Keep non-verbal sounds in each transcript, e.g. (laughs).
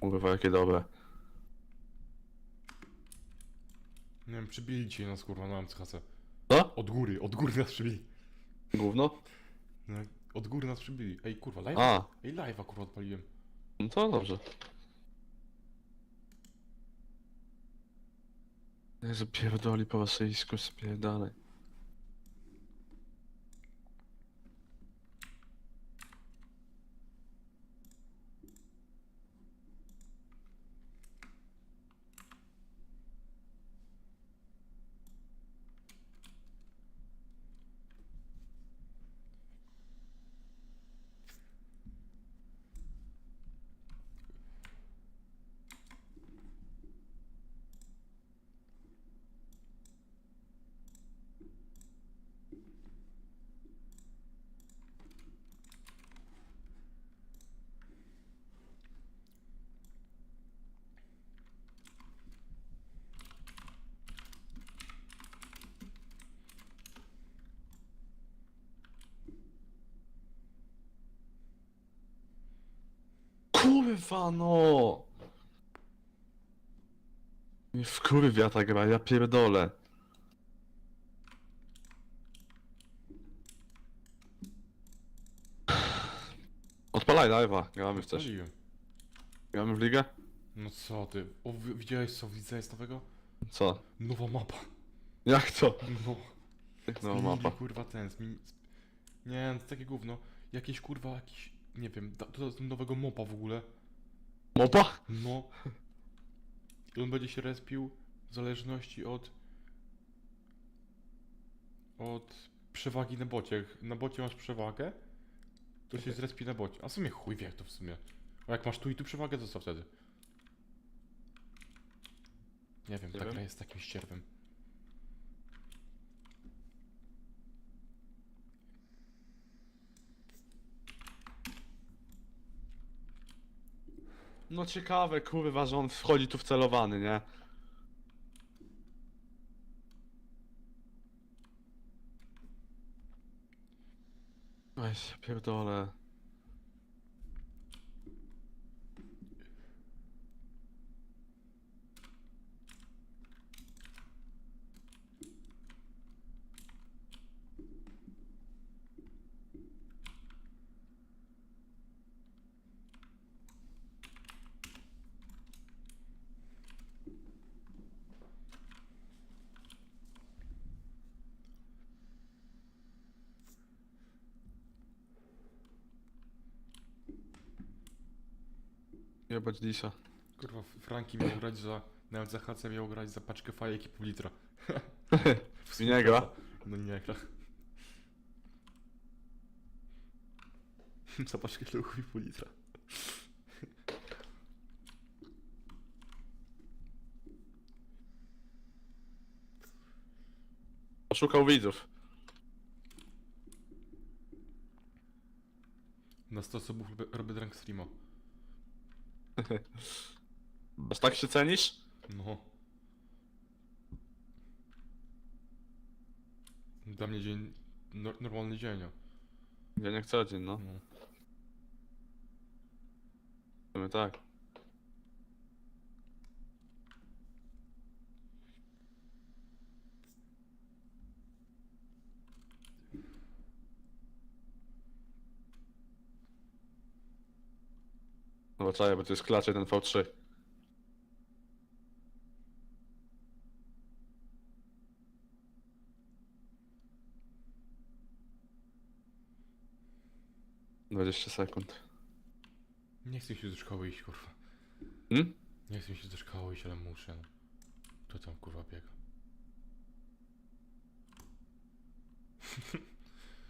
Kurwa, jakie dobre. Nie wiem, przybili cię nas kurwa na MCHC. Co? Od góry, od góry nas przybili. Gówno? No, od góry nas przybili. Ej kurwa, live? A, Ej, live'a kurwa odpaliłem. no to dobrze. Jezu, pierdoli po rosyjsku, spierdalaj. Kurwa no! Nie wkurwia ta gra, ja pierdolę. Odpalaj live'a, gramy w coś. Odpaliłem. Gramy w ligę? No co ty? O, wi- widziałeś co widzę jest nowego? Co? Nowa mapa. Jak to? No. Jak nowa Zmienili, mapa? kurwa ten, zmieni... Nie, to takie gówno. Jakieś kurwa, jakiś, nie wiem, da- to jest nowego mopa w ogóle. Mopa? No. I on będzie się respił w zależności od... Od przewagi na bocie. Jak na bocie masz przewagę, to się zrespi na bocie. A w sumie chuj wie jak to w sumie. A jak masz tu i tu przewagę, to co wtedy? Nie wiem, Nie ta wiem. gra jest takim ścierwem. No ciekawe, kurwa, że on wchodzi tu wcelowany, nie? Weź, ja pierdolę. Jebać Disa. Kurwa, Franki miał grać za... Na LCHC miał grać za paczkę fajek i pół litra. I nie gra? No nie gra. (laughs) za paczkę luchów i pół litra. Poszukał widzów. Na 100 subów robię, robię drunk streama. Aż tak się cenisz? No. Dla mnie dzień... No, normalny dzień, a. Ja nie chcę dzień, no. no. W sumie tak. No bo to jest klacz 1 V3. Dwadzieścia sekund. Nie chcę mi się do szkoły iść, kurwa. Hmm? Nie chcę mi się do szkoły iść, ale muszę. No. To tam kurwa biega.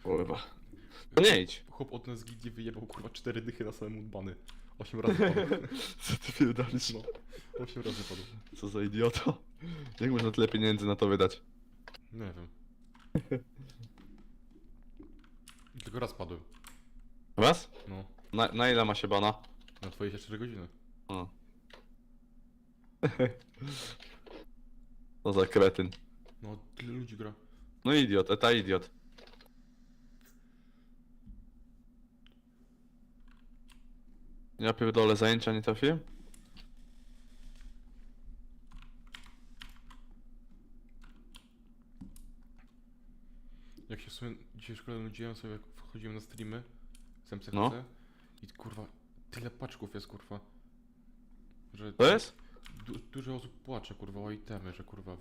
Kurwa. To nie idź. Chłop od nas gildii wyjebał kurwa cztery dychy na samym udbany. Osiem razy padł. (laughs) Co ty pierdolisz? No. Osiem razy padł. Co za idioto. Jak można tyle pieniędzy na to wydać? Nie wiem. Tylko raz padłem. Raz? No. Na, na ile ma się bana? Na 24 godziny. O. (laughs) Co za kretyn. No, tyle ludzi gra. No idiot, eta idiot. Ja pierdolę, zajęcia nie trafię? Jak się w sumie dzisiaj w szkole nudziłem sobie, jak wchodziłem na streamy z MCHC No. i kurwa, tyle paczków jest kurwa. Że To jest? Du dużo osób płacze kurwa o itemy, że kurwa,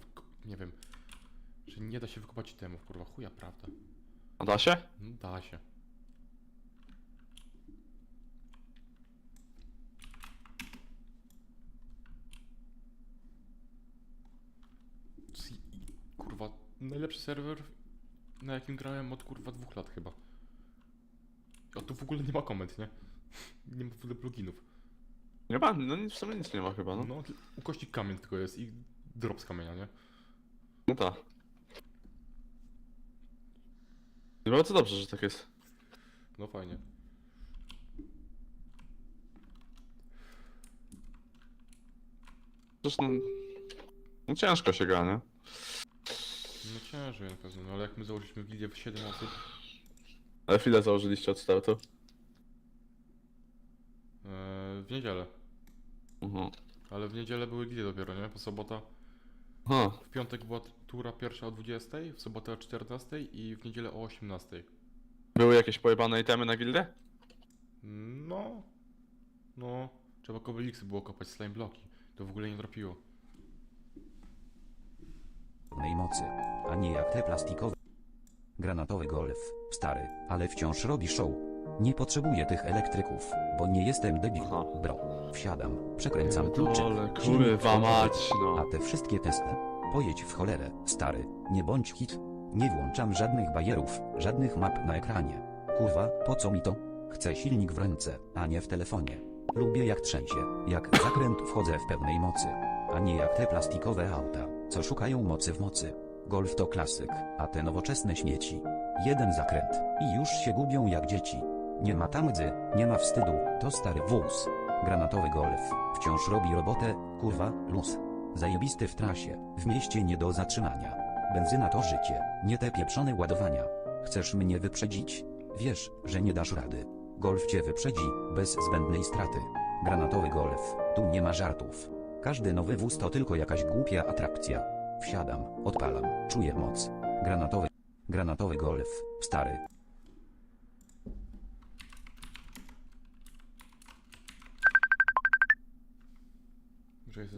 nie wiem, że nie da się wykopać itemów kurwa, chuja prawda. A da się? No da się. Najlepszy serwer, na jakim grałem od kurwa dwóch lat chyba. A tu w ogóle nie ma komend, nie? Nie ma w ogóle pluginów. Nie ma, no nic- w sumie nic nie ma chyba, no. No, ukośnik kamień tylko jest i drop z kamienia, nie? No tak. No bardzo dobrze, że tak jest. No fajnie. No... No ciężko się gra, nie? No ciężej na pewno, no ale jak my założyliśmy gildię w 7 osób, Ale chwilę założyliście od startu. e, w niedzielę. Mhm. Ale w niedzielę były gildie dopiero, nie? Po sobota. Aha. W piątek była tura pierwsza o 20, w sobotę o 14 i w niedzielę o 18. Były jakieś pojebane itemy na gildę? No. No. Trzeba kobeliksy było kopać, slime bloki. To w ogóle nie trafiło. Mocy, a nie jak te plastikowe. Granatowy golf, stary, ale wciąż robi show. Nie potrzebuję tych elektryków, bo nie jestem debil, Aha. bro. Wsiadam, przekręcam kluczyk. Dole, silnik kurwa mać, no. A te wszystkie testy? Pojedź w cholerę, stary, nie bądź hit. Nie włączam żadnych bajerów, żadnych map na ekranie. Kurwa, po co mi to? Chcę silnik w ręce, a nie w telefonie. Lubię jak trzęsie, jak zakręt wchodzę w pełnej mocy. A nie jak te plastikowe auta, co szukają mocy w mocy. Golf to klasyk, a te nowoczesne śmieci. Jeden zakręt i już się gubią jak dzieci. Nie ma tam rdzy, nie ma wstydu, to stary wóz. Granatowy golf, wciąż robi robotę, kurwa, luz. Zajebisty w trasie, w mieście nie do zatrzymania. Benzyna to życie, nie te pieprzone ładowania. Chcesz mnie wyprzedzić? Wiesz, że nie dasz rady. Golf cię wyprzedzi, bez zbędnej straty. Granatowy golf, tu nie ma żartów. Każdy nowy wóz to tylko jakaś głupia atrakcja. Wsiadam, odpalam, czuję moc. Granatowy, granatowy golf, stary. Że jest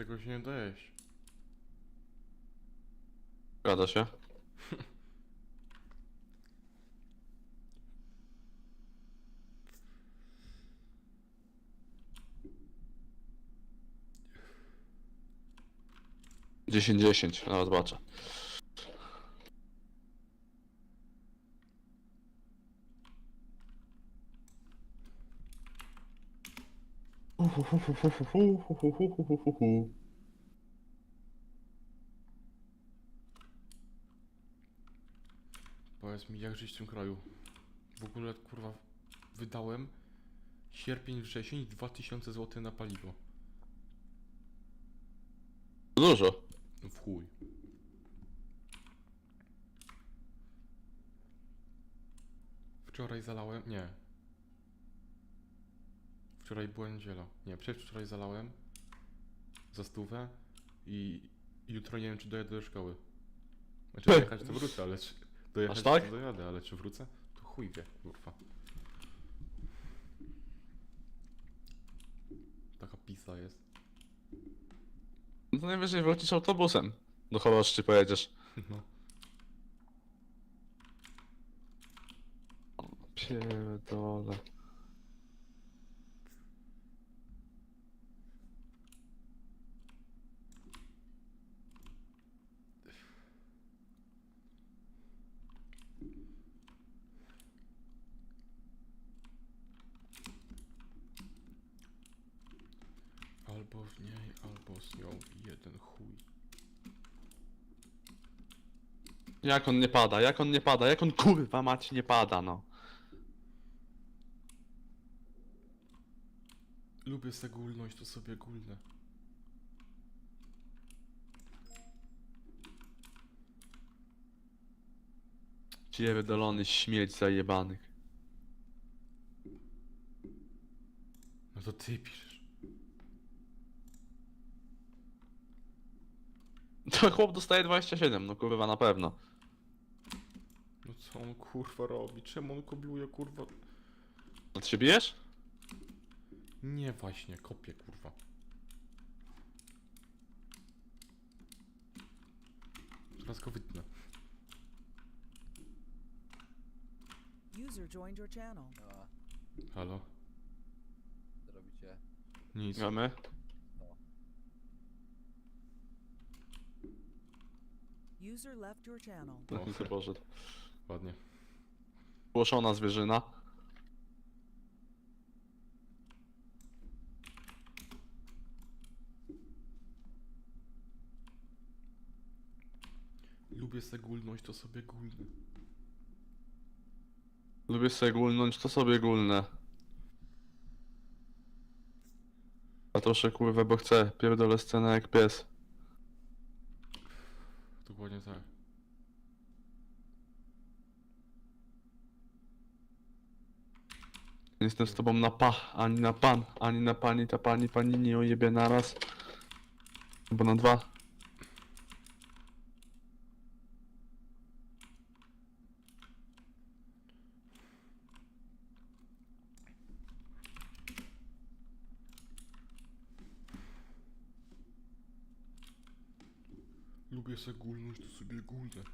Tego się nie da jeść. Zgadza się. Dziesięć, dziesięć, no zobaczę. Powiedz mi, jak żyć w tym kraju? W ogóle, kurwa, wydałem sierpień, wrzesień 2000 zł na paliwo. Dużo. No w chuj. Wczoraj zalałem, nie. Wczoraj była niedziela. Nie, przedwczoraj zalałem za stówę i jutro nie wiem, czy dojadę do szkoły. Znaczy dojechać to wrócę, ale czy dojechać Aż tak? to dojadę, ale czy wrócę? To chuj wie, kurwa. Taka pisa jest. No to najwyżej wrócisz autobusem. Do Choroszczy pojedziesz. No. Pierdole. Albo w niej, albo z nią jeden chuj. Jak on nie pada, jak on nie pada, jak on kurwa mać nie pada, no. Lubię se gulnąć, to sobie gulnę. Pierdolony śmieć zajebanych. No to ty piszesz. To chłop dostaje 27, no kurwa na pewno. No co on kurwa robi? Czemu on kobiuje kurwa? No ty się bijesz? Nie właśnie, kopię kurwa. Zaraz go wytnę. User joined your channel. Halo? co robicie? Nic. Mamy? User left your channel. No O. to poszedł. Ładnie. Głoszona zwierzyna. Lubię se gulnąć, to sobie gulnę. Lubię sobie gulnąć, to sobie gulnę. A trosze kurwa, bo chcę. Pierdolę scenę jak pies. Dokładnie tak. Nie Jestem z tobą na pa, ani na pan, ani na pani, ta pani, pani nie ojebie naraz. Bo na dwa. Se gulnąć, to sobie gulnę.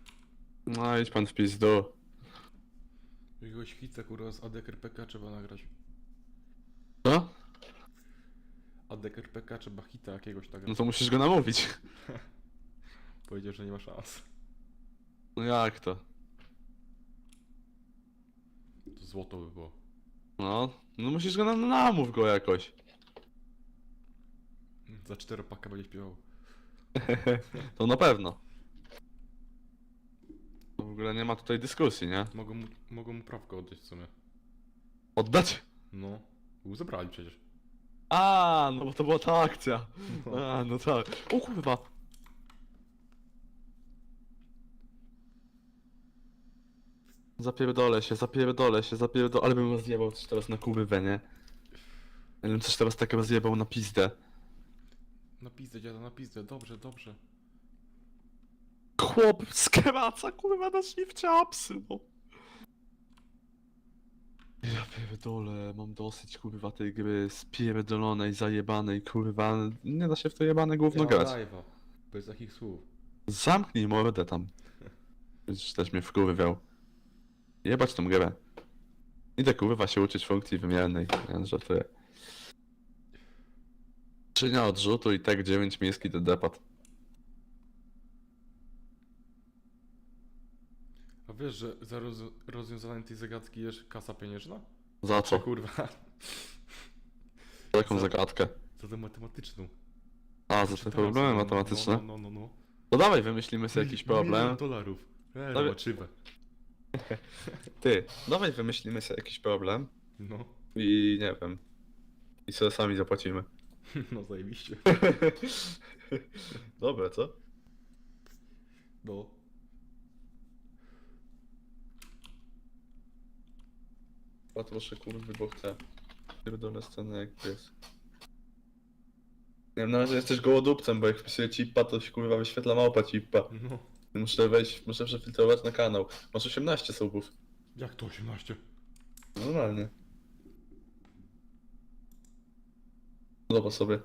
No idź pan w pizdu. Jakiegoś hita kurwa z ADK RPK trzeba nagrać. Co? ADK RPK trzeba hita jakiegoś tak. No to musisz go namówić. (laughs) Powiedział, że nie ma szans. No jak to? To złoto by było. No, no musisz go na namów go jakoś. Za cztery pakę będzie śpiewał. To na pewno. W ogóle nie ma tutaj dyskusji, nie? Mogą mu, mogą mu prawko oddać w sumie. Oddać? No. Był zebrali przecież. A, no bo to była ta akcja. No. A, no tak. O kurwa. Zapierdolę się, zapierdolę się, zapierdolę, ale bym rozjebał coś teraz na kubywę, nie? Ja bym coś teraz tak rozjebał na pizdę. Na pizdę, dziada, na pizdę. Dobrze, dobrze. Chłop z keraca, kurwa, na szlifcie apsy, no. Ja pierdolę, mam dosyć kurwa tej gry spierdolonej, zajebanej, kurwa. Nie da się w to jebane gówno mam grać. live'a, Bez takich słów. Zamknij mordę tam. Już też mnie wkurwiał. Jebać tą grę. Idę kurwa się uczyć funkcji wymiennej. Ja żartuję. Czynia odrzutu i tak 9 miejski do depot. A wiesz, że za roz rozwiązanie tej zagadki jest kasa pieniężna? Za co? kurwa, Taką za- zagadkę. za tę matematyczną. A, za te problemy no, matematyczne? No, no, no, no. To dawaj wymyślimy sobie jakiś (laughs) Milion problem. dolarów. E, Dobra. zobaczywe. (laughs) Ty, dawaj wymyślimy sobie jakiś problem No, i nie wiem. I sobie sami zapłacimy. (laughs) no zajebiście. (laughs) Dobre, co? No. A muszę kurwy, bo chcę. Pierdolę scenę jak pies. Nie wiem, na razie jesteś gołodupcem, bo jak wpisuję chippa, to się kurwa wyświetla małpa chippa. No. Muszę wejść, muszę przefiltrować na kanał. Masz 18 subów. Jak to 18? Normalnie. Zobacz sobie.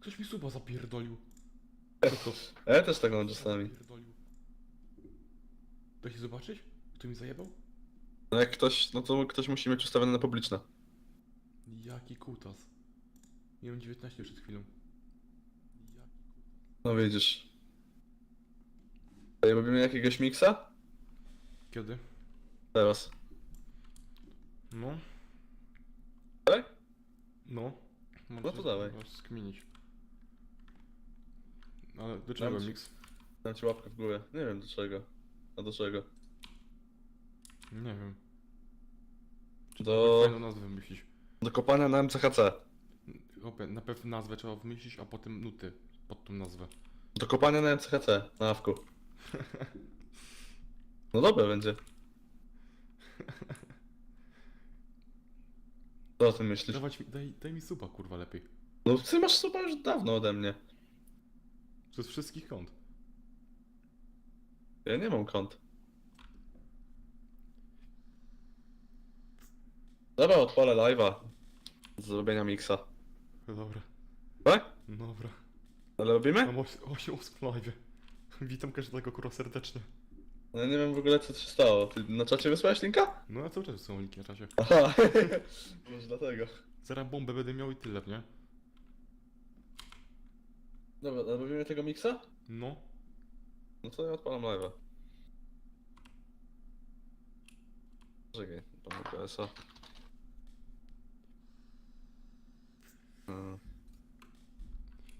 Ktoś mi suba zapierdolił. Ja też tak mam czasami. Zapierdolił. Da się zobaczyć? Kto mi zajebał? No jak ktoś, no to ktoś musi mieć ustawione na publiczne. Jaki kutas. Miałem 19 przed chwilą. Jaki kutas. No widzisz. Ej, robimy jakiegoś miksa? Kiedy? Teraz. No. No. No to dawaj. masz skminić. Ale do czego ci- mix? Dam ci łapkę w górę. Nie wiem do czego. A do czego? Nie wiem. Do, Fajną nazwę wymyślić. do kopania na MCHC. Opie, na pewno nazwę trzeba wymyślić, a potem nuty pod tą nazwę. Do kopania na MCHC, na awku. (laughs) No dobra będzie. Co o tym myślisz? Dawać mi, daj, daj mi suba kurwa lepiej. No ty masz super już dawno ode mnie. Przez wszystkich kąt. Ja nie mam kont. Dobra, odpalę live'a. Z zrobienia miksa. Dobra, Tak? no dobra. Ale robimy? Mam 8 osób na live. Witam każdego kurwa serdecznie. No ja nie wiem w ogóle co się stało. Ty na czacie wysłałeś linka? No ja cały czas są linki na czasie. Aha. (laughs) Może dlatego. Zaraz bombę będę miał i tyle, nie? Dobra, a robimy tego miksa? No. No to ja odpalam live'a. Czekaj, pan PS-a. Hmm.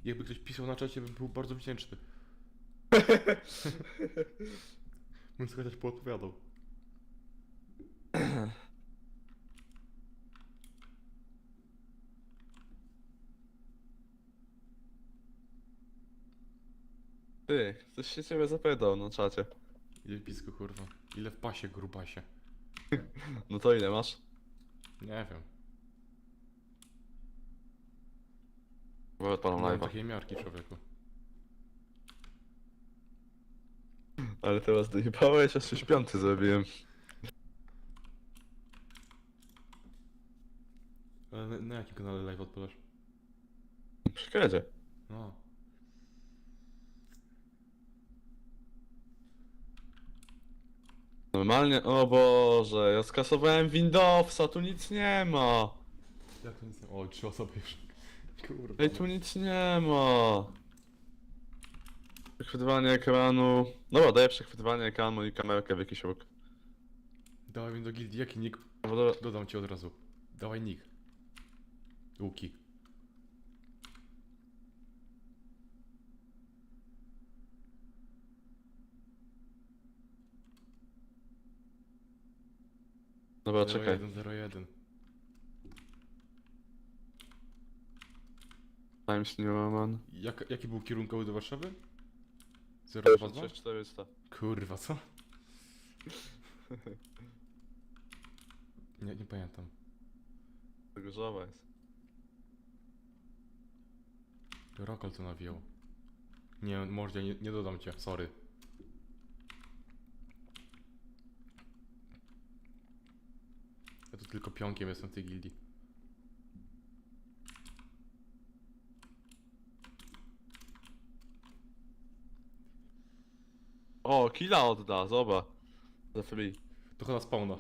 Jakby ktoś pisał na czacie, bym był bardzo wdzięczny. (laughs) Bym sobie chociaż poodpowiadał. (clears throat) Ty, ktoś się ciebie zapytał na czacie. Ile blisko kurwa. Ile w pasie, grubasie. (laughs) No to ile masz? Nie wiem. Bo odpalam mam live'a. takiej miarki człowieku. Ale teraz dojebałeś, aż już piąty zrobiłem. Ale na, na jakim kanale live odpalasz? Przy kredzie. No. Normalnie, o Boże, ja skasowałem Windowsa, tu nic nie ma. Jak to nic nie... O, trzy osoby już. (laughs) Kurwa. Ej, tu nic nie ma. Przechwytywanie ekranu. Dobra, daję przechwytywanie ekranu i kamerkę w jakiś róg. Dawaj mi do gildii, jaki nick? No bo dobra, Dodam ci od razu. Dawaj nick. Łuki. Dobra, czekaj. 0101. Times New Roman. Jak, jaki był kierunkowy do Warszawy? 022? 6400. Kurwa, co? Nie, nie pamiętam. Gorzowa jest. Rokal to nawijał. Nie, mordzie, nie, nie dodam cię, sorry. Tylko pionkiem jestem w tej gildii. O, killa odda, zobacz. Za free. To chyba spawna.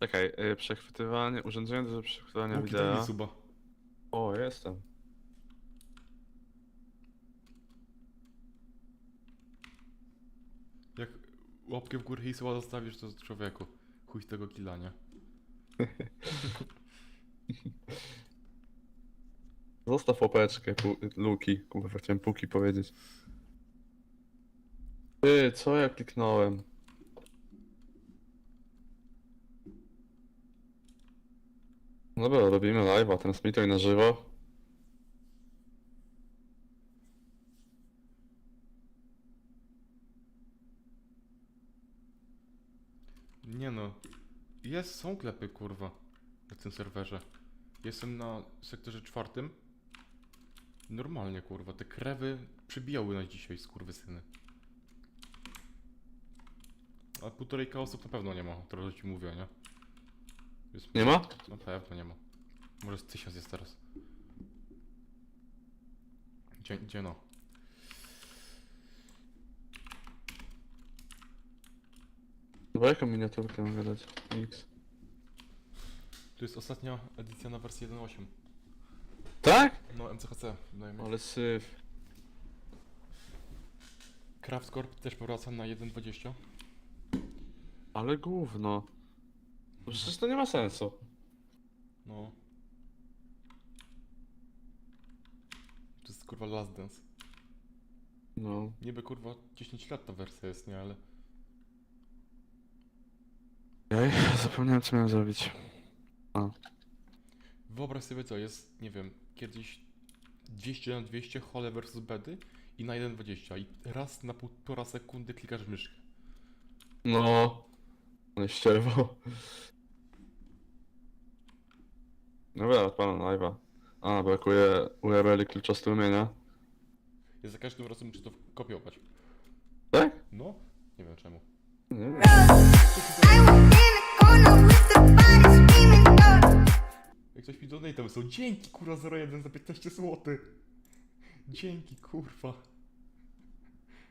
Czekaj, y, przechwytywanie, urządzenie do przechwytywania Łuki daj mi wideo. suba. O, jestem. Jak łapkę w górę i suba zostawisz, to człowieku. Chuj z tego killa, nie? (laughs) Zostaw łapeczkę, pu- Luki. Kurwa, chciałem powiedzieć. Ty, co ja kliknąłem? Dobra, robimy live'a, transmituj na żywo. Nie no. Jest, są klepy, kurwa. Na tym serwerze. Jestem na sektorze czwartym. Normalnie, kurwa. Te krewy przybijały nas dzisiaj, skurwysyny. A półtorejka osób na pewno nie ma, teraz ci mówię, nie? Jest... Nie ma? Na pewno nie ma. Może z tysiąc jest teraz. Gdzie, gdzie no? Dobra, jaką miniaturkę mogę dać? X. To jest ostatnia edycja na wersję 1.8. Tak? No, MCHC, się. Ale syf. Craft Corp też powraca na 1.20. Ale gówno. No Przecież to nie ma sensu. No. To jest kurwa Last Dance. No. Niby kurwa 10 lat ta wersja jest, nie? Ale Ej, zapomniałem co miałem zrobić. wyobraź sobie co jest, nie wiem, kiedyś 200 na 200 hole versus bedy i na 1.20 i raz na półtora sekundy klikasz w myszkę. No. Ale ścierwo. Dobra, odpalam live'a. A, brakuje URL klucza strumienia. Ja za każdym razem muszę to kopiować. Tak? No, nie wiem czemu. Nie wiem. Jak coś mi donate są, dzięki kurwa 01 za 15 zł. Dzięki kurwa.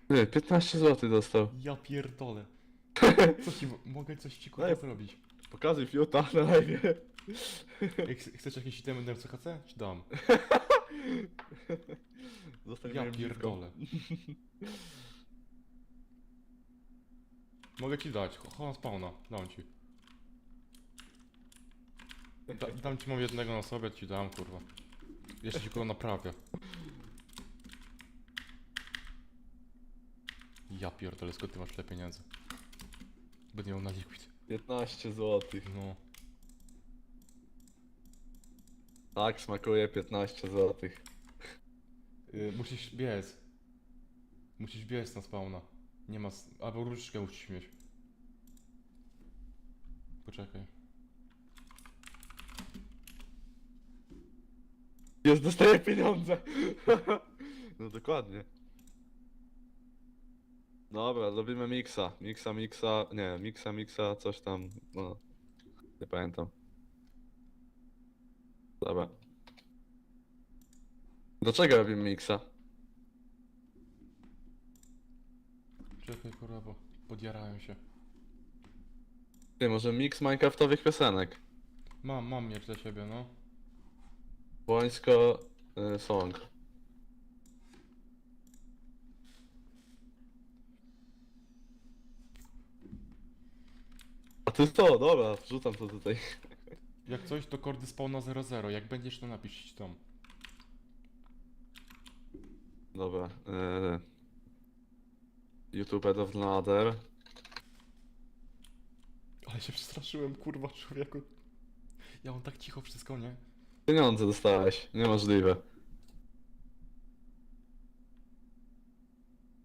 Nie, 15 zł dostał. Ja pierdolę. (laughs) Co ci, mogę coś ci kurwa Daj. zrobić? Pokazuj fiuta na live. Jak ch- chcesz jakieś itemy na CHC? Czy dam? (laughs) Zostań Ja moją pierdolę. (laughs) Mogę ci dać, chodź spawna, dam ci. Da, dam ci, mam jednego na sobie, ci dam, kurwa. Jeszcze ci go naprawię. Ja pierdolę, skąd ty masz tyle pieniędzy? Będę miał na liquid. 15 zł. No. Tak, smakuje 15 zł. Y, musisz biec. Musisz biec na spawna. Nie ma. s- Albo różdżkę musisz mieć. Poczekaj. Jest, dostaję pieniądze. (laughs) no dokładnie. Dobra, robimy miksa. Miksa, miksa. Nie, miksa, miksa, coś tam. No. Nie pamiętam. Dobra. Do czego robimy miksa? Czekaj, kurwa, bo podjarałem się. Ty, może mix minecraftowych piosenek? Mam, mam miecz dla ciebie, no. Błońsko y, song. A ty co? Dobra, wrzucam to tutaj. Jak coś, to kordy spawna 00. Jak będziesz, to napisz tam. Dobra. Y, YouTube of Nader. Ale się przestraszyłem, kurwa, człowieku. Ja mam tak cicho wszystko, nie? Pieniądze dostałeś. Niemożliwe.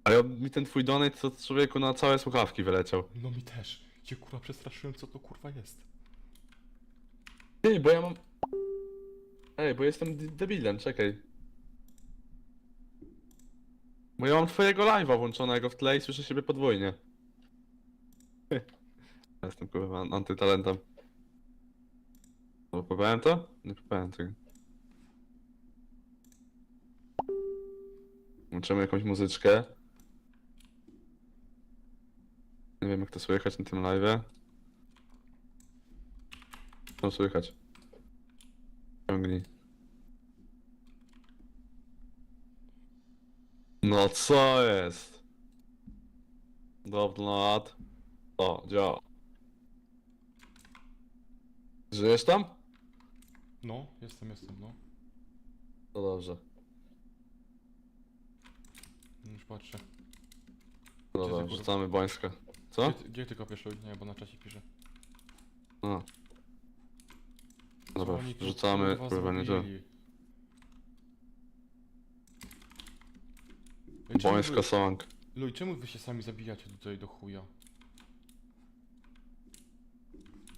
Ale mi ten twój donate to człowieku na całe słuchawki wyleciał. No mi też. Cię kurwa przestraszyłem, co to kurwa jest. Ej, bo ja mam... Ej, bo jestem de- debilem, czekaj. Bo ja mam twojego live'a włączonego w tle i słyszę siebie podwójnie. (laughs) Ja Jestem kurwa antytalentem. No, to? Nie próbowałem tego. Łączymy jakąś muzyczkę. Nie wiem jak to słychać na tym live. Co słychać? Ciągnij. No co jest? Lat. O, działa. Żyjesz tam? No, jestem, jestem, no. To dobrze. Już patrzę. Gdzie ty, Dobra, kurwa? rzucamy bońska. Co? Gdzie, ty- gdzie ty kopiesz, Luj? Nie, bo na czasie pisze. A. Dobra, oni tu, rzucamy, kurwa, kurwa nie to. zrobili? Ej, czemu Bońska wy- song. Luj, czemu wy się sami zabijacie tutaj do chuja?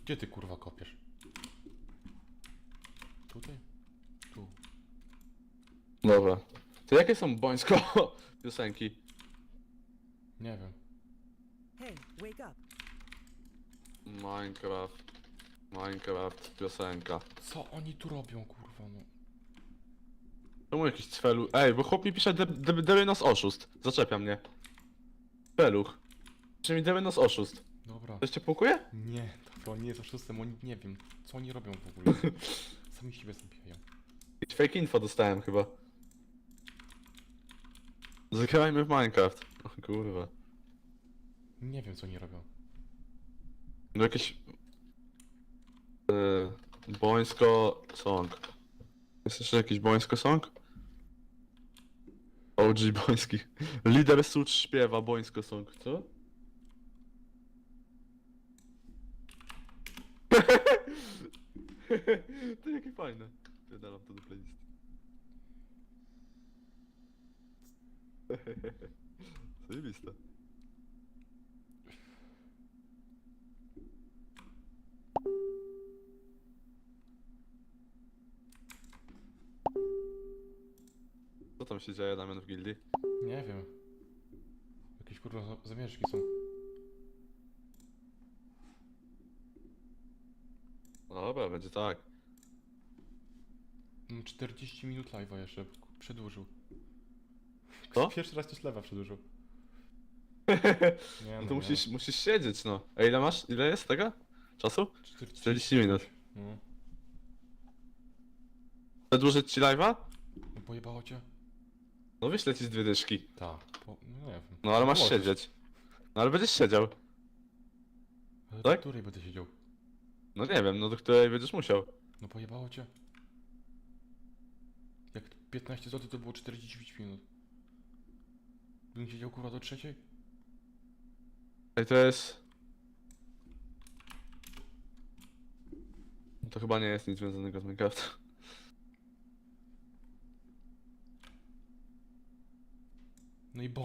Gdzie ty kurwa kopiesz? Tutaj? Tu. Dobra. To jakie są bońsko (laughs) piosenki? Nie wiem. Hey, wake up. Minecraft. Minecraft piosenka. Co oni tu robią, kurwa, no? Czemu jakiś cwelu? Ej, bo chłop mi pisze de- de- Derynos oszust. Zaczepia mnie. Feluch. Pisze mi Derynos oszust. Dobra. Coś cię pukuje? Nie, dobra, nie jest oszustem, oni nie wiem, co oni robią w ogóle. (laughs) Sami siebie zabijają. Jakieś fake info dostałem chyba. Zagrajmy w Minecraft. O kurwa. Nie wiem, co oni robią. No jakieś... Yy, bońsko song. Jest jeszcze jakiś bońsko song? OG boński. Lider Sucz śpiewa bońsko song, co? (laughs) to jakie fajne. Wydalam to do playlisty. (laughs) Zajebiste. Co tam się dzieje, Damian, w gildii? Nie wiem. Jakieś kurwa za- zamieszki są. Dobra, będzie tak. Mam 40 minut live'a jeszcze, przedłużył. Co? (laughs) Pierwszy raz coś lewa przedłużył. (laughs) Nie, No to musisz, musisz siedzieć, no. A ile masz? Ile jest tego? Czasu? 40, 40 minut. No. Przedłużyć ci live'a? no pojebało cię? No wyślę ci z dwie dyszki. Tak. Po... No nie wiem. No ale masz Możesz. siedzieć. No ale będziesz siedział. Ale tak? do której będę siedział? No nie wiem, no do której będziesz musiał. No pojebało cię. Jak 15 zł to było 49 minut. Bym siedział kurwa do trzeciej? Ej, to jest... No to chyba nie jest nic związanego z Minecraft. No i bo...